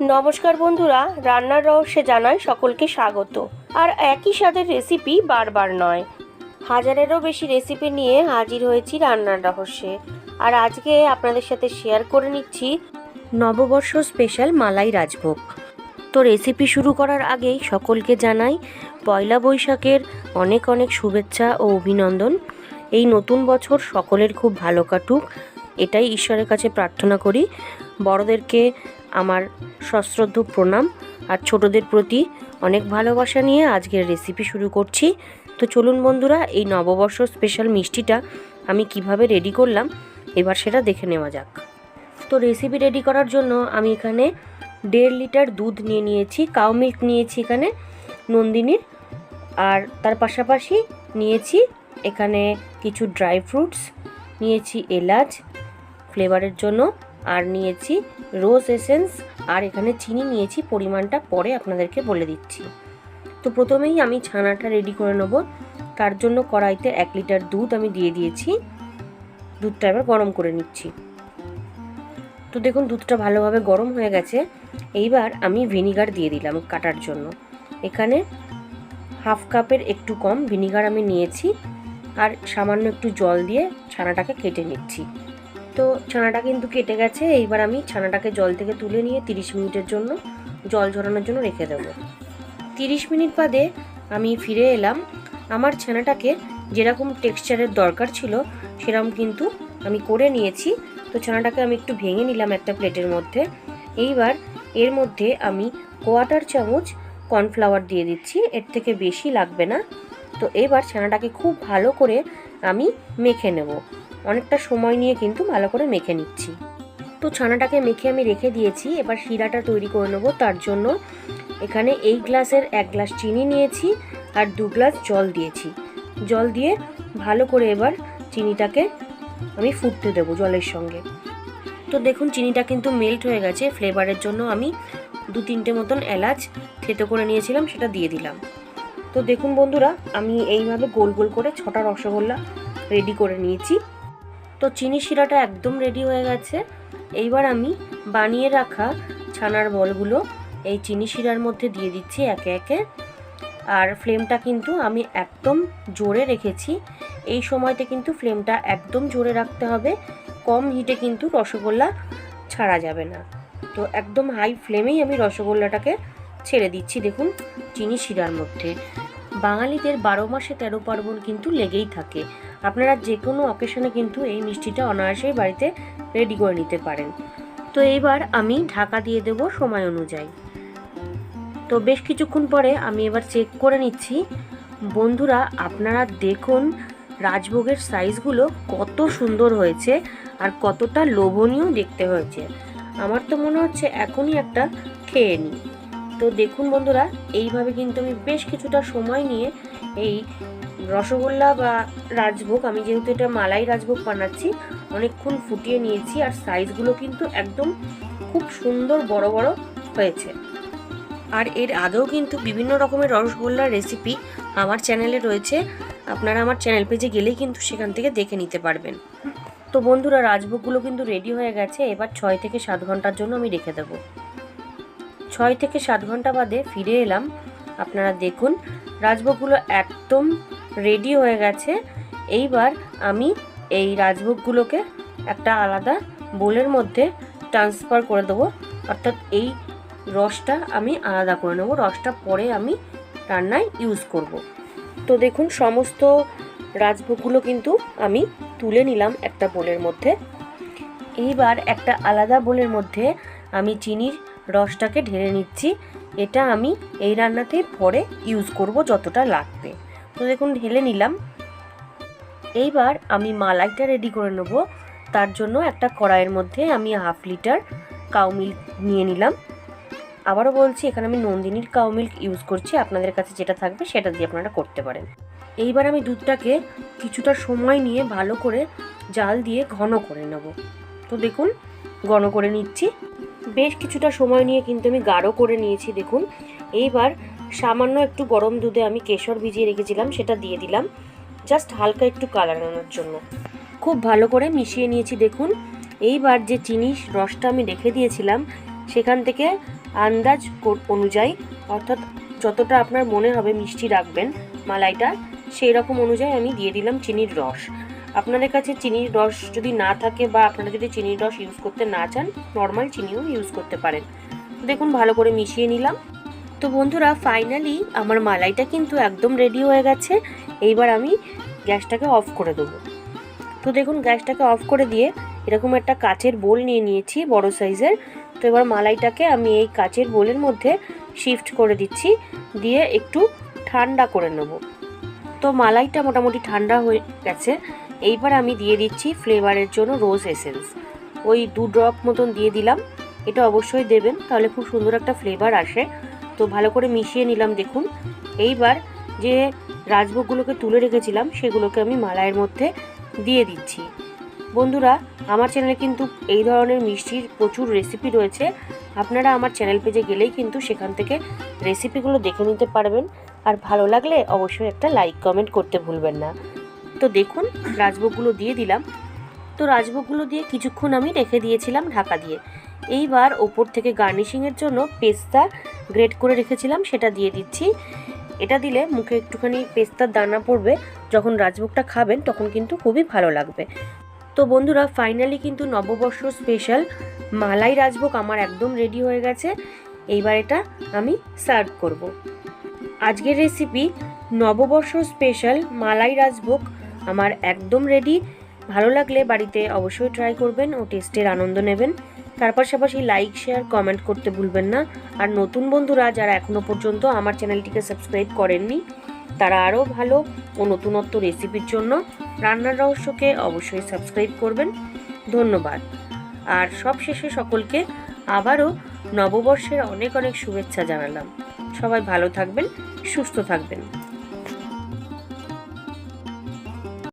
নমস্কার বন্ধুরা, রান্নার রহস্যে জানাই সকলকে স্বাগত। আর একই স্বাদের রেসিপি বারবার নয়। হাজারেরও বেশি রেসিপি নিয়ে হাজির হয়েছি রান্নার রহস্যে। আর আজকে আপনাদের সাথে শেয়ার করে নিচ্ছি নববর্ষ স্পেশাল মালাই রাজভোগ। তো রেসিপি শুরু করার আগেই সকলকে জানাই পয়লা বৈশাখের অনেক অনেক শুভেচ্ছা ও অভিনন্দন। এই নতুন বছর সকলের খুব ভালো কাটুক, এটাই ঈশ্বরের কাছে প্রার্থনা করি। বড়দেরকে আমার সশ্রদ্ধ প্রণাম আর ছোটদের প্রতি অনেক ভালোবাসা নিয়ে আজকের রেসিপি শুরু করছি। তো চলুন বন্ধুরা, এই নববর্ষ স্পেশাল মিষ্টিটা আমি কীভাবে রেডি করলাম, এবার সেটা দেখে নেওয়া যাক। তো রেসিপি রেডি করার জন্য আমি এখানে দেড় লিটার দুধ নিয়ে নিয়েছি কাউ মিল্ক নিয়েছি এখানে, নন্দিনীর, আর তার পাশাপাশি নিয়েছি এখানে কিছু ড্রাই ফ্রুটস নিয়েছি এলাচ ফ্লেভারের জন্য আর নিয়েছি রোজ এসেন্স, আর এখানে চিনি নিয়েছি, পরিমাণটা পরে আপনাদেরকে বলে দিচ্ছি। তো প্রথমেই আমি ছানাটা রেডি করে নেব। তার জন্য কড়াইতে এক লিটার দুধ আমি দিয়ে দিয়েছি। দুধটা এবার গরম করে নিচ্ছি। তো দেখুন, দুধটা ভালোভাবে গরম হয়ে গেছে। এইবার আমি ভিনিগার দিয়ে দিলাম কাটার জন্য। এখানে হাফ কাপের একটু কম ভিনিগার আমি নিয়েছি। আর সামান্য একটু জল দিয়ে ছানাটাকে কেটে নিচ্ছি। তো ছানাটা কিন্তু কেটে গেছে, এইবার আমি ছানাটাকে জল থেকে তুলে নিয়ে তিরিশ মিনিটের জন্য জল ঝরানোর জন্য রেখে দেবো। তিরিশ মিনিট বাদে আমি ফিরে এলাম। আমার ছানাটাকে যেরকম টেক্সচারের দরকার ছিল, সেরকম কিন্তু আমি করে নিয়েছি। তো ছানাটাকে আমি একটু ভেঙে নিলাম একটা প্লেটের মধ্যে। এইবার এর মধ্যে আমি কোয়াটার চামচ কর্নফ্লাওয়ার দিয়ে দিচ্ছি, এর থেকে বেশি লাগবে না। তো এবার ছানাটাকে খুব ভালো করে আমি মেখে নেব। অনেকটা সময় নিয়ে কিন্তু ভালো করে মেখে নিচ্ছি। তো ছানাটাকে মেখে আমি রেখে দিয়েছি, এবার শিরাটা তৈরি করে নেব। তার জন্য এখানে এই গ্লাসের এক গ্লাস চিনি নিয়েছি আর দু গ্লাস জল দিয়েছি। জল দিয়ে ভালো করে এবার চিনিটাকে আমি ফুটতে দেবো জলের সঙ্গে। তো দেখুন, চিনিটা কিন্তু মেল্ট হয়ে গেছে। ফ্লেভারের জন্য আমি দু তিনটে মতন এলাচ থেতো করে নিয়েছিলাম, সেটা দিয়ে দিলাম। তো দেখুন বন্ধুরা, আমি এইভাবে গোল গোল করে ছটা রসগোল্লা রেডি করে নিয়েছি। তো চিনি শিরাটা একদম রেডি হয়ে গেছে। এইবার আমি বানিয়ে রাখা ছানার বলগুলো এই চিনি শিরার মধ্যে দিয়ে দিচ্ছি একে একে। আর ফ্লেমটা কিন্তু আমি একদম জোরে রেখেছি। এই সময়তে কিন্তু ফ্লেমটা একদম জোরে রাখতে হবে। কম হিটে কিন্তু রসগোল্লা ছাড়া যাবে না। তো একদম হাই ফ্লেমেই আমি রসগোল্লাটাকে ছেড়ে দিচ্ছি দেখুন চিনি শিরার মধ্যে। বাঙালিদের বারো মাসে তেরো পার্বণ কিন্তু লেগেই থাকে। আপনারা যে কোনো অকেশনে কিন্তু এই মিষ্টিটা অনায়াসেই বাড়িতে রেডি করে নিতে পারেন। তো এইবার আমি ঢাকা দিয়ে দেব সময় অনুযায়ী। তো বেশ কিছুক্ষণ পরে আমি এবার চেক করে নিচ্ছি। বন্ধুরা, আপনারা দেখুন রাজভোগের সাইজগুলো কত সুন্দর হয়েছে আর কতটা লোভনীয় দেখতে হয়েছে। আমার তো মনে হচ্ছে এখনই একটা খেয়ে নিই। তো দেখুন বন্ধুরা, এইভাবে কিন্তু আমি বেশ কিছুটা সময় নিয়ে এই রসগোল্লা বা রাজভোগ, আমি যেহেতু এটা মালাই রাজভোগ বানাচ্ছি, অনেকক্ষণ ফুটিয়ে নিয়েছি আর সাইজগুলো কিন্তু একদম খুব সুন্দর বড় বড় হয়েছে। আর এর আগেও কিন্তু বিভিন্ন রকমের রসগোল্লার রেসিপি আমার চ্যানেলে রয়েছে, আপনারা আমার চ্যানেল পেজে গেলেই কিন্তু সেখান থেকে দেখে নিতে পারবেন। তো বন্ধুরা, রাজভোগগুলো কিন্তু রেডি হয়ে গেছে, এবার ছয় থেকে সাত ঘণ্টার জন্য আমি রেখে দেবো। ছয় থেকে সাত ঘণ্টা বাদে ফিরে এলাম। আপনারা দেখুন, রাজভোগগুলো একদম রেডি হয়ে গেছে। এইবার আমি এই রাজভোগগুলোকে একটা আলাদা বোলের মধ্যে ট্রান্সফার করে দেবো। অর্থাৎ এই রসটা আমি আলাদা করে নেব। রসটা পরে আমি রান্নায় ইউজ করব। তো দেখুন, সমস্ত রাজভোগগুলো কিন্তু আমি তুলে নিলাম একটা বোলের মধ্যে। এইবার একটা আলাদা বোলের মধ্যে আমি চিনির রসটাকে ঢেলে নিচ্ছি। এটা আমি এই রান্নাতে পরে ইউজ করব যতটা লাগবে। তো দেখুন, ঢেলে নিলাম। এইবার আমি মালাইটা রেডি করে নেব। তার জন্য একটা কড়াইয়ের মধ্যে আমি হাফ লিটার কাউ মিল্ক নিয়ে নিলাম। আবারও বলছি, এখানে আমি নন্দিনীর কাউ মিল্ক ইউজ করছি। আপনাদের কাছে যেটা থাকবে সেটা দিয়ে আপনারা করতে পারেন। এইবার আমি দুধটাকে কিছুটা সময় নিয়ে ভালো করে জাল দিয়ে ঘন করে নেব। তো দেখুন, ঘন করে নিচ্ছি। বেশ কিছুটা সময় নিয়ে কিন্তু আমি গাঢ় করে নিয়েছি, দেখুন। এইবার সামান্য একটু গরম দুধে আমি কেশর ভিজিয়ে রেখেছিলাম, সেটা দিয়ে দিলাম। জাস্ট হালকা একটু কালার আনার জন্য। খুব ভালো করে মিশিয়ে নিয়েছি, দেখুন। এইবার যে চিনি রসটা আমি রেখে দিয়েছিলাম, সেখান থেকে আন্দাজ অনুযায়ী, অর্থাৎ যতটা আপনার মনে হবে মিষ্টি রাখবেন মালাইটা সেই রকম অনুযায়ী আমি দিয়ে দিলাম চিনির রস। আপনাদের কাছে চিনির রস যদি না থাকে বা আপনারা যদি চিনির রস ইউজ করতে না চান নর্মাল চিনিও ইউজ করতে পারেন। দেখুন, ভালো করে মিশিয়ে নিলাম। তো বন্ধুরা ফাইনালি আমার মালাইটা কিন্তু একদম রেডি হয়ে গেছে। এইবার আমি গ্যাসটাকে অফ করে দেবো। তো দেখুন, গ্যাসটাকে অফ করে দিয়ে এরকম একটা কাচের বোল নিয়ে নিয়েছি, বড় সাইজের তো এবার মালাইটাকে আমি এই কাচের বোলের মধ্যে শিফট করে দিচ্ছি, দিয়ে একটু ঠান্ডা করে নেব। তো মালাইটা মোটামুটি ঠান্ডা হয়ে গেছে। এইবার আমি দিয়ে দিচ্ছি ফ্লেভারের জন্য রোজ এসেন্স। ওই দু ড্রপ মতন দিয়ে দিলাম। এটা অবশ্যই দেবেন, তাহলে খুব সুন্দর একটা ফ্লেভার আসে। তো ভালো করে মিশিয়ে নিলাম, দেখুন। এইবার যে রাজভোগগুলোকে তুলে রেখেছিলাম, সেগুলোকে আমি মালাইয়ের মধ্যে দিয়ে দিচ্ছি। বন্ধুরা, আমার চ্যানেলে কিন্তু এই ধরনের মিষ্টির প্রচুর রেসিপি রয়েছে। আপনারা আমার চ্যানেল পেজে গেলেই কিন্তু সেখান থেকে রেসিপিগুলো দেখে নিতে পারবেন। আর ভালো লাগলে অবশ্যই একটা লাইক কমেন্ট করতে ভুলবেন না। তো দেখুন, রাজভোগগুলো দিয়ে দিলাম। তো রাজভোগগুলো দিয়ে কিছুক্ষণ আমি রেখে দিয়েছিলাম ঢাকা দিয়ে। এইবার ওপর থেকে গার্নিশিংয়ের জন্য পেস্তা গ্রেট করে রেখেছিলাম, সেটা দিয়ে দিচ্ছি। এটা দিলে মুখে একটুখানি পেস্তার দানা পড়বে। যখন রাজভোগটা খাবেন, তখন কিন্তু খুবই ভালো লাগবে। তো বন্ধুরা, ফাইনালি কিন্তু নববর্ষ স্পেশাল মালাই রাজভোগ আমার একদম রেডি হয়ে গেছে। এইবার এটা আমি সার্ভ করব। আজকের রেসিপি নববর্ষ স্পেশাল মালাই রাজভোগ আমার একদম রেডি ভালো লাগলে বাড়িতে অবশ্যই ট্রাই করবেন, ও টেস্টের আনন্দ নেবেন। তার পাশাপাশি লাইক শেয়ার কমেন্ট করতে ভুলবেন না। আর নতুন বন্ধুরা যারা এখনও পর্যন্ত আমার চ্যানেলটিকে সাবস্ক্রাইব করেননি, তারা আরও ভালো ও নতুনত্ব রেসিপির জন্য রান্নার রহস্যকে অবশ্যই সাবস্ক্রাইব করবেন। ধন্যবাদ। আর সবশেষে সকলকে আবারও নববর্ষের অনেক অনেক শুভেচ্ছা জানালাম। সবাই ভালো থাকবেন, সুস্থ থাকবেন।